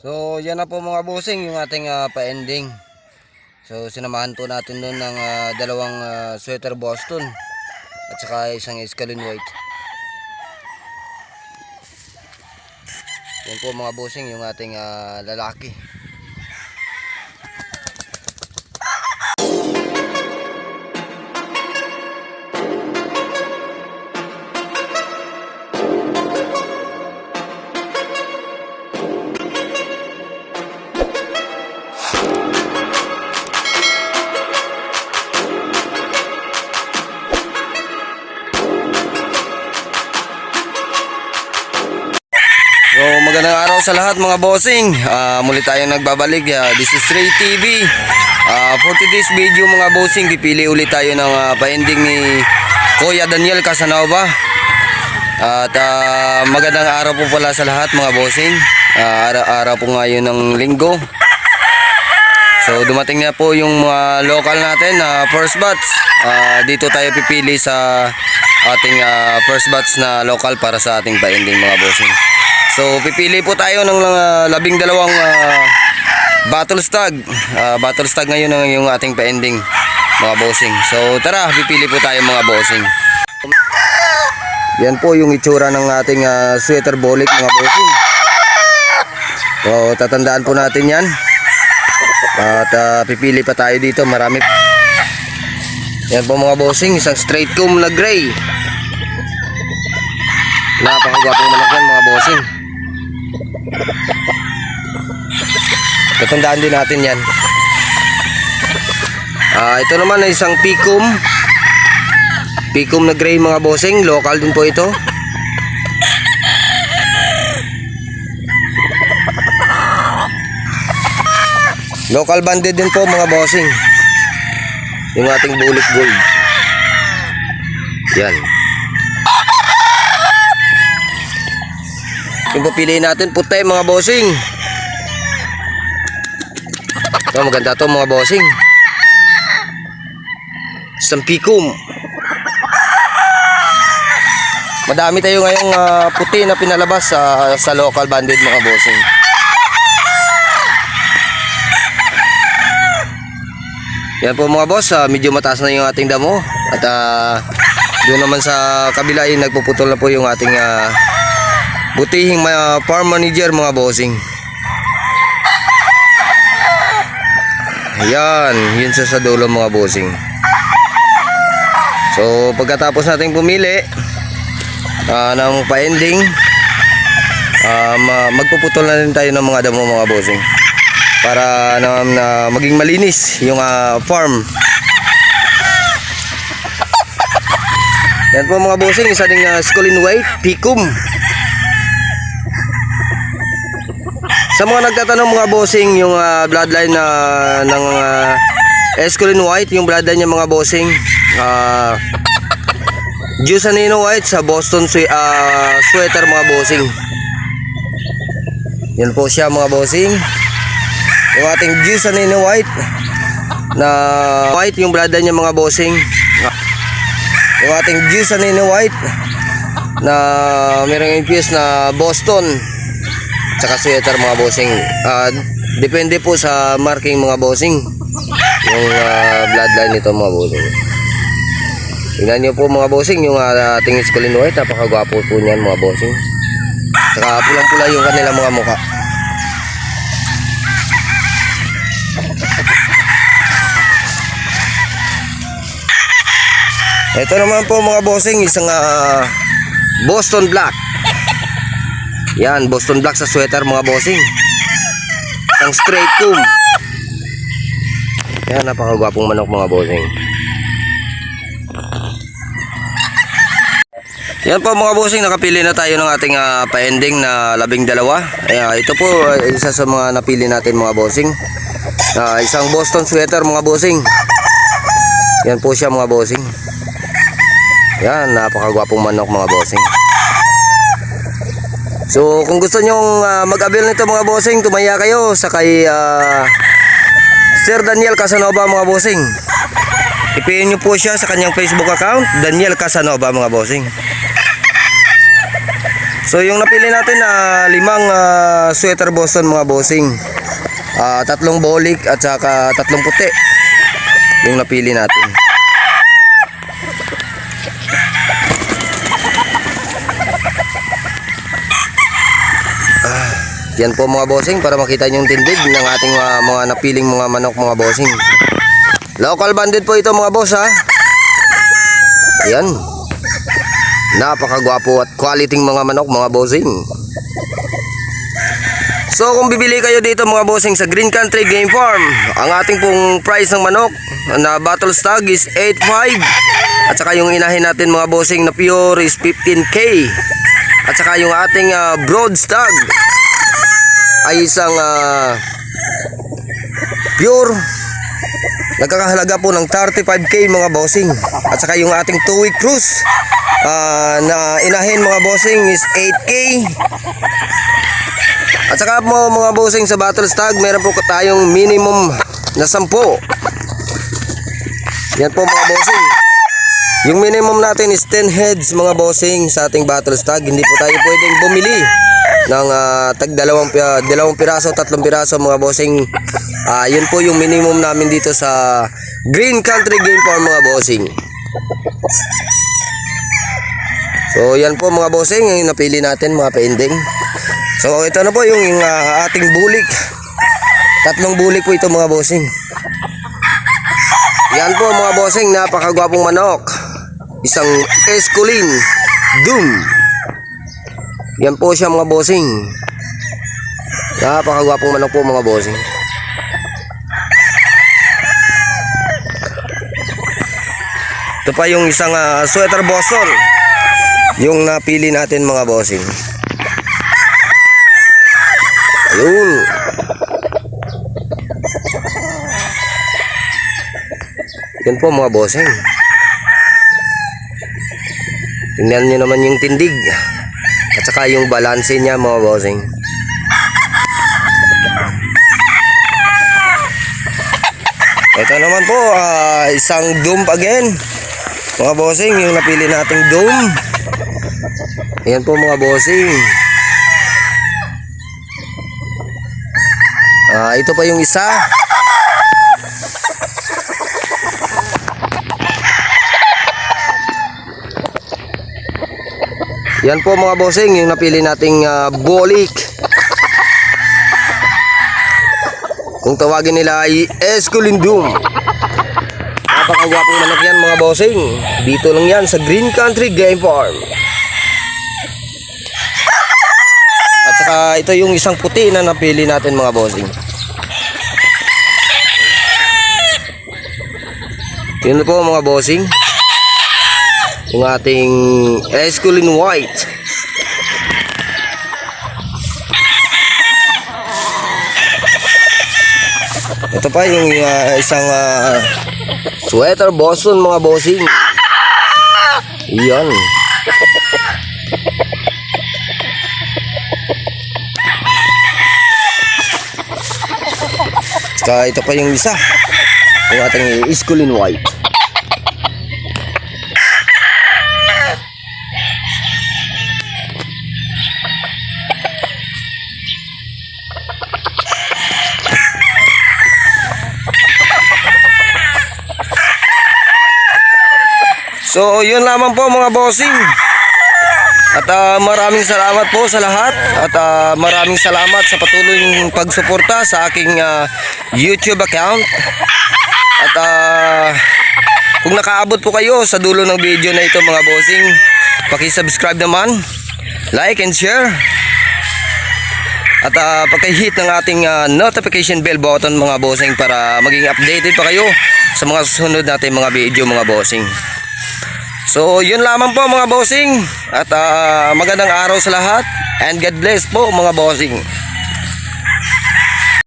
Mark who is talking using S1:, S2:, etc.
S1: So, yan na po mga bossing yung ating ah, pa-ending. So, sinamahan po natin doon ng ah, dalawang ah, sweater Boston at saka isang Escalin White. Yan po mga bossing yung ating ah, lalaki. Sa lahat mga bossing. Ah, muli tayong nagbabalik. Ah, this is Ray TV. Ah, for today's video mga bossing, pipili ulit tayo ng ah, pa-ending ni Kuya Daniel Casanova. At ah, magandang araw po pala sa lahat mga bossing. Ah, araw-araw po ngayon ng linggo. So dumating na po yung mga local natin na first batch. Ah, dito tayo pipili sa ating ah, first batch na local para sa ating pa-ending mga bossing. So pipili po tayo ng ah, labing dalawang ah, battle stag. Ah, battle stag ngayon ang yung ating pa-ending mga bossing. So tara, pipili po tayo mga bossing. Yan po yung itsura ng ating ah, sweater bolik mga bossing. So tatandaan po natin yan. At ah, pipili pa tayo dito, marami. Yan po mga bossing, isang straight comb na gray. Napakagwapong manok yan mga bossing. Tatandaan din natin yan. Ah, ito naman ay isang picum. Picum na gray mga bossing, local din po ito. Local banded din po mga bossing. Yung ating bulik gold. Yan. Yung pipiliin natin puti mga bossing. Ito maganda to mga bossing. Sampikum. Madami tayo ngayong ah, puti na pinalabas sa sa local banded mga bossing. Yan po mga boss, ah, medyo mataas na yung ating damo at ah, doon naman sa kabila ay nagpuputol na po yung ating ah, butihing mga farm manager mga bossing. Yan, yun sa sa dulo mga bossing. So pagkatapos nating pumili ah, ng pa-ending, ah, ma- magpuputol na rin tayo ng mga damo mga bossing para na, na maging malinis yung ah, farm. Yan po mga bossing, isa ding uh, Scolin White, Picum. Sa mga nagtatanong mga bossing, yung ah, bloodline na ng uh, Escolin White, yung bloodline niya mga bossing, uh, Jusanino White sa Boston swe- ah, sweater mga bossing. Yan po siya mga bossing. Yung ating na white na white yung brada niya mga bossing. Yung ating na white na merong infused na Boston tsaka sweater mga bossing. Ah, depende po sa marking mga bossing. Yung ah, bloodline nito mga bossing. Tingnan nyo po mga bossing yung ah, ating Escolin White. Napakagwapo po niyan mga bossing. Tsaka pulang pula yung kanila mga mukha. Ito naman po mga bossing, isang ah, Boston Black. Yan, Boston Black sa sweater mga bossing. Isang straight comb. Yan, napakagwapong manok mga bossing. Yan po mga bossing, nakapili na tayo ng ating ah, pa-ending na labing dalawa. Ayan, ito po ah, isa sa mga napili natin mga bossing. Ah, isang Boston sweater mga bossing. Yan po siya mga bossing. Yan, napakagwapong manok mga bossing. So, kung gusto nyong ah, mag-avail nito mga bossing, tumaya kayo sa kay ah, Sir Daniel Casanova mga bossing. Ipiin nyo po siya sa kanyang Facebook account, Daniel Casanova mga bossing. So yung napili natin na limang ah, sweater Boston mga bossing. Ah, tatlong bolik at saka tatlong puti. Yung napili natin. Yan po mga bossing para makita niyo yung tindig ng ating mga, mga napiling mga manok mga bossing. Local banded po ito mga boss ha. Ayan. Napakagwapo at quality mga manok mga bossing. So kung bibili kayo dito mga bossing sa Green Country Game Farm, ang ating pong price ng manok na battle stag is 8.5 at saka yung inahin natin mga bossing na pure is 15k at saka yung ating ah, broad stag ay isang ah, pure. Nagkakahalaga po ng 35k mga bossing. At saka yung ating 2 week cruise ah, na inahin mga bossing is 8k at saka po mga bossing sa battle stag meron po tayong minimum na 10 yan po mga bossing. Yung minimum natin is 10 heads mga bossing sa ating battle stag. Hindi po tayo pwedeng bumili ng ah, tag dalawang, ah, dalawang piraso, tatlong piraso mga bossing. Ah, yun po yung minimum namin dito sa Green Country Game Farm mga bossing. So yan po mga bossing yung napili natin mga pending So ito na po yung ah, ating bulik. Tatlong bulik po ito mga bossing. Yan po mga bossing napakagwapong manok. Isang Esculin Doom Yan po siya mga bossing Napakagwapong manok po mga bossing Ito pa yung isang ah, sweater Boston. Yung napili natin mga bossing. Ayun. Yan po mga bossing. Tingnan nyo naman yung tindig. At saka yung balanse niya mga bossing. Ito naman po, ah, isang doom again. Mga bossing, yung napili nating doom. Ayan po mga bossing. Ah, ito pa yung isa. Yan po mga bossing, yung napili nating ah, bolik. Kung tawagin nila ay Esculindum. Napakagwapong manok yan mga bossing. Dito lang yan sa Green Country Game Farm. At saka ito yung isang puti na napili natin mga bossing. Yun po mga bossing. Yung ating Esculin White. Ito pa yung ah, isang ah, sweater Boston mga bossing. Tsaka ito pa yung isa. Yung ating Iskulin White. So, yun lamang po mga bossing. At ah, maraming salamat po sa lahat at ah, maraming salamat sa patuloy yung pagsuporta sa aking ah, YouTube account. At ah, kung nakaabot po kayo sa dulo ng video na ito mga bossing, paki-subscribe naman, like and share. At uh, pagka-hit ng ating ah, notification bell button mga bossing para maging updated pa kayo sa mga susunod natin mga video mga bossing. So, yun lamang po mga bossing. At ah, magandang araw sa lahat. And God bless po mga bossing.